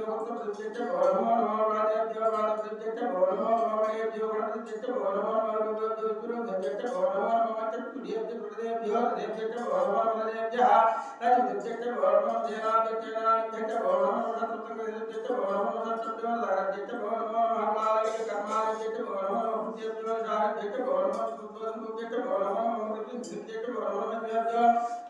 భూతేభ్యో గురుప్రతిష్ఠిత భో నమో నమో రాజేభ్యో మాతృప్రతిష్ఠిత భో నమో నమో మహేభ్యో గణప్రతిష్ఠిత భో నమో నమో రూపేభ్యో గురుప్రతిష్ఠిత భో నమో నమో మచ్చకుడియేభ్యో ప్రదేభ్యో ప్రదేభ్యో భో నమో ప్రదేభ్యః రాజప్రతిష్ఠిత భో నమో దేనాప్యచేనాప్యచేత భో నమో నమః భో నమో సత్యభ్యో ధారప్యచేత భో నమో మహాకాలయ కర్మాలయ భో నమో భూతేభ్యో ధారప్యచేత భో నమో సుతోన్ముఖ్యత భో నమో మృత్యుంజయ భో నమో మధ్యభ్యో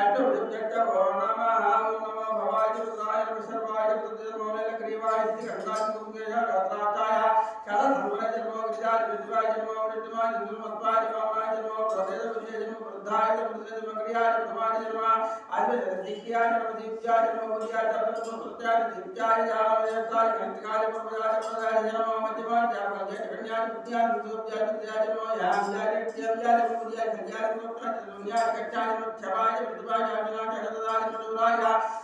అష్టప్రతిష్ఠిత భో నమః ఓం నమో భవాయ రుద్రాయ నమః సర్వాయ ప్రతిమౌలయ గ్రీవాయ శ్రీ గణాధిపతయ గాత్రాయ కల ధర్మణ జన్మ విద్యాయ విద్వాయ జన్మ విద్వాయ జన్మత్వాయ జన్మాయ జన్మ ప్రదేశ విజయ జన్మ వృద్ధాయ జన్మ జన్మ క్రియాయ ప్రథమాయ జన్మ ఆదివ దివ్యాయ జన్మ దివ్యాయ జన్మ ఉద్యాయ జన్మ సత్యాయ దివ్యాయ జాలమయతాయ గణితకాయ ప్రభయాయ ప్రదాయ జన్మ మధ్యమాయ జన్మ జయ కన్యాయ విద్యాయ విద్యాయ విద్యాయ జన్మ యామ్యాయ విద్యాయ జన్మ ఉద్యాయ కన్యాయ ప్రభయాయ జన్మ కచ్చాయ జన్మ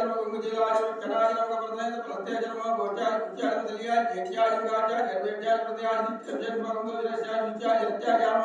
जन्म कुंभजीवाजन्म जटाजन्म का प्रधान प्रत्यजन्म गोचार उच्चारण दलिया जेत्याजन्म गाचार गर्भेचार प्रत्याजन्म जन्म कुंभ विरचार विचार जत्याजन्म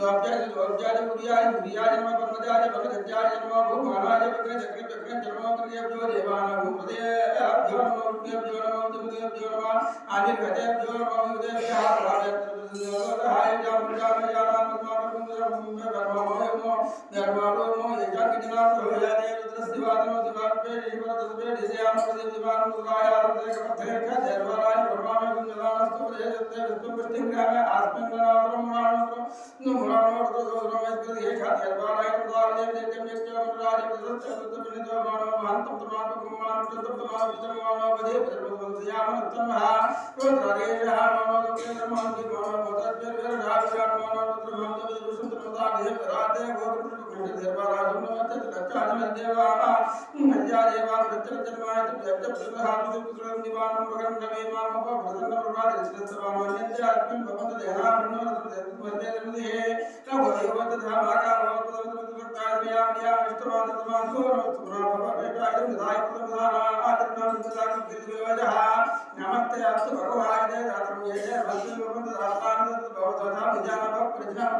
लोभचार लोभचार पुरियाज पुरियाजन्म पर्वताज पर्वतचाजन्म भूमानाज चक्र चक्र चक्र जन्म प्रत्यभ्यो देवानां प्रदे अभ्यो नमो प्रत्यभ्यो नमो प्रत्यभ्यो नमः आदिर्गतेभ्यो नमो विदेभ्यः प्राजत्र प्रदे लोकाय जामुजामे जानां पद्मापकुंदरं भूमे भर्मो धर्माणो यज्ञान कितना प्रभयाने रुद्र शिवानो दिवान पे ईश्वर तस्मे दिशयाम प्रदीप दिवान मुद्राया रुद्र कपथे का धर्माराय ब्रह्मा में गुंजलानस्तु प्रजयते विष्णु पुष्टिं ग्रामे आस्मिन् गणावरम मुराणोत्र नु मुराणोत्र दोरमेश्वर ये खा धर्माराय रुद्राले देते मेत्य मुराले प्रदत्त रुद्र पिनितो मानो भांतम तमाको कुमार तत्तमानो विद्रमानो वदे प्रभवन्तयाम तमहा रुद्रारेशः मनो लोके धर्मान्ति मनो भवतः जर्वर राजयान मनो रुद्र भवतः विष्णु तमदा देव राधे गो నమస్తే అస్తు భగవాయ దాతం ఏ భక్తి భగవంత దాతానంద భవతథా విజానభ ప్రజాభావే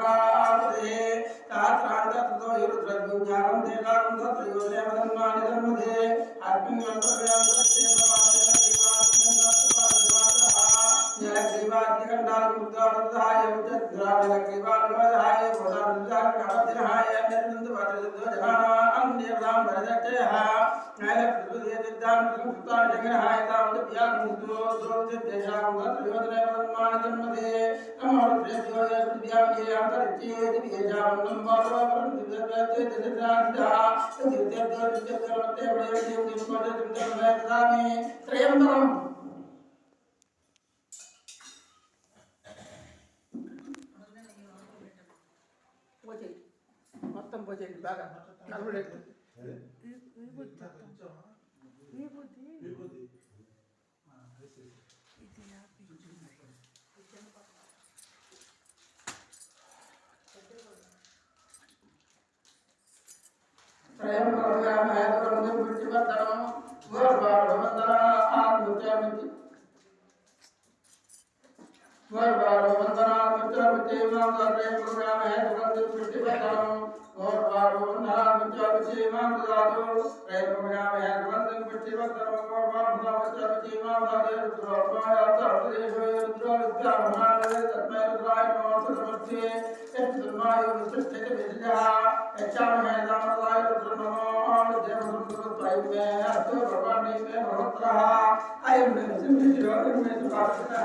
మొత్తం పోచేయండి బాగా నలుగురు త్రయం కరుణామయకరుణం విడిచిపెట్టడం గోర్వాడవందన वर्वारो वंदना विद्या विद्यमान सर्वे प्रोग्राम है तुरंत सृष्टि बताओ और वारो वंदना विद्या विद्यमान दादो रे प्रोग्राम है तुरंत सृष्टि बताओ और वारो वंदना विद्या विद्यमान दादे रुद्रोपाय अर्थ देश रुद्र विद्या महारे तत्मय रुद्राय नमः नमस्ते एक सुमाय सृष्टि के विद्या अच्छा है दामलाय रुद्र नमः देव रुद्र प्राय में अर्थ भगवान में भगवत रहा अयम में सिंह शिव में सुपार्थिता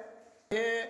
એ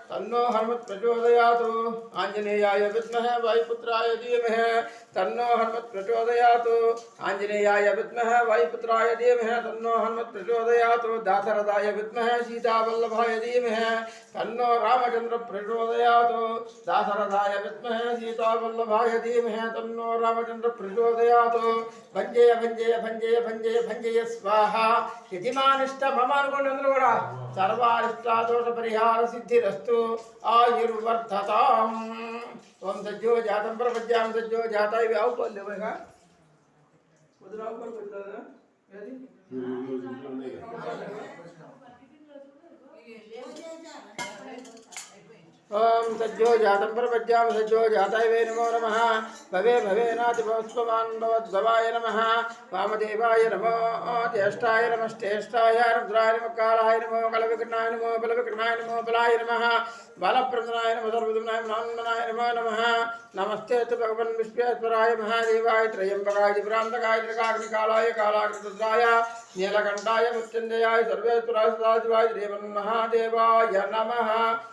तन्नो हनुमत् प्रचोदयात् आञ्जनेयाय विद्महे वायुपुत्राय धीमहि। तन्नो हनुमत प्रचोदया तो आञ्जनेयाय विद्महे वायुपुत्राय धीमहे, तन्नो हनुमत हनुमत् प्रचोदयातु। दासरथाय विद्महे सीतावल्लभाय धीमहे, तन्नो रामचंद्र रामचन्द्र प्रचोदयातु। दासरथाय विद्महे सीतावल्लभाय धीमहे, तन्नो रामचंद्र प्रचोदया तो भंजय भंजय भंजय भंजय भंजय स्वाहा। यजमानिष्ट मम अनुगुणेन्द्र परिहार ಸರ್ವಾರಿಷ್ಟಾದೋಷ ಪರಿಹಾರ तो ओम सज्जो जातम पर पद्याम सज्जो जाता ही ले हाँ। पर लेवेगा उधर ऊपर बदला था यदि ఓం సజ్జో జాతం ప్రపద్యాం సజ్జో జాతాయ వే నమో నమ. భవే భవేనాతి భవస్వమాన్ భవద్భవాయ నమ. వామదేవాయ నమో జ్యేష్ఠాయ నమశ్చేష్టాయ రుద్రాయ నమకాలాయ నమో కలవికృష్ణాయ నమో బలవికృష్ణాయ నమో బలాయ నమ. బలప్రదనాయ నమ సర్వదనాయ నాన్మనాయ నమో నమ. నమస్తే భగవన్ విశ్వేశ్వరాయ మహాదేవాయ త్రయంబకాయ త్రిపురాంతకాయ త్రికాగ్నికాలాయ కాళాగ్నిరుద్రాయ నీలకంఠాయ మృత్యుంజయాయ సర్వేశ్వరాయ సదాశివాయ దేవన్ మహాదేవాయ నమః.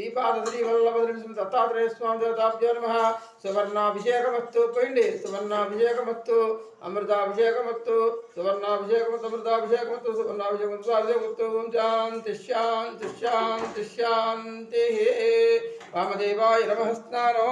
శ్రీపాదశ్రీ వల్లభద్రం దత్తాత్రేయ స్వామి దేవతాభ్యో నమ. సువర్ణాభిషేకమత్తు పోయిండి. సువర్ణాభిషేకమత్తు అమృతాభిషేకమత్తు సువర్ణాభిషేకమత్తు అమృతాభిషేకమత్తు సువర్ణాభిషేకమత్తు అభిషేకమత్తు ఓం శాంతి శాంతి శాంతి శాంతి వామదేవాయ నమస్నానో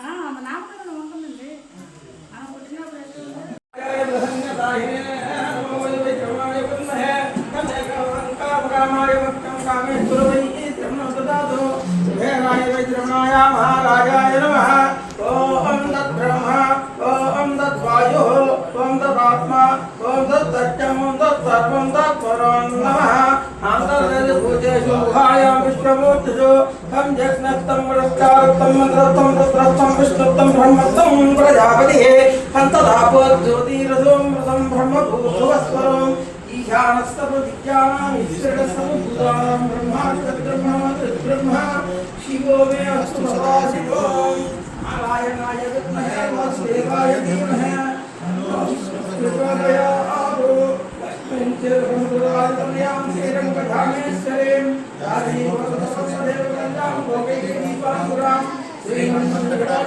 ఆ నామకరణం ఉంటుంది विश्वमूर्तिषु तं जग्नस्तं पुरस्कारत्तं मन्त्रत्तं तत्रत्तं विष्णुत्तं ब्रह्मत्तं प्रजापतिः। अन्तदापोज्योतिरसोमृतं ब्रह्मभूभुवस्वरम् ईशानस्तपविद्यानाम् ईश्वरसमुद्रां ब्रह्माण्डब्रह्म शिवो मे अस्तु सदा शिवम् नारायणाय विद्महे, वासुदेवाय धीमहि। प्रचोदयात् लक्ष्मीं च ब्रह्मपुरातमयां श्रीरं कथामेश्वरीं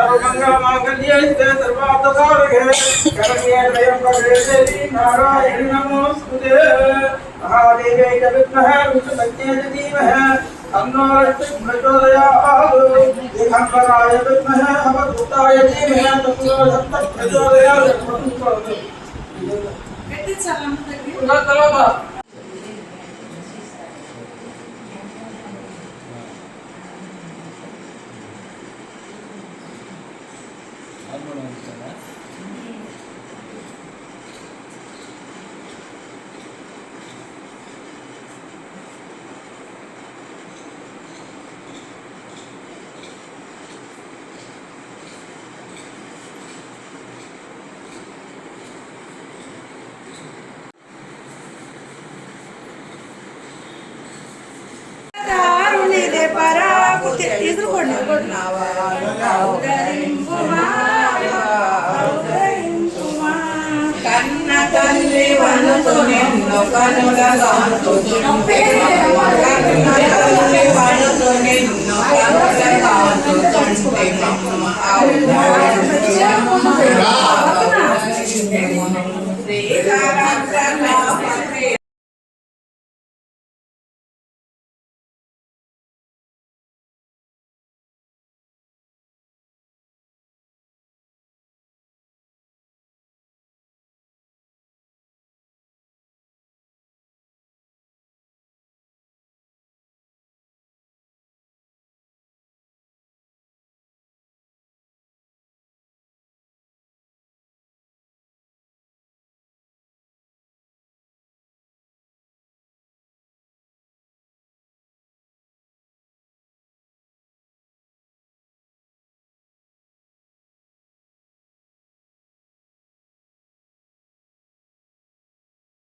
सर्वमङ्गलमाङ्गल्ये सर्वार्थकारके करण्ये त्र्यम्बके देवी नारायणि नमोऽस्तुते महादेवे च विद्महे विष्णुमन्ये च धीमहि तन्नो प्रचोदयात् दिगम्बराय विद्महे अवधूताय धीमहि तन्नो प्रचोदयात् चलो चलो కాని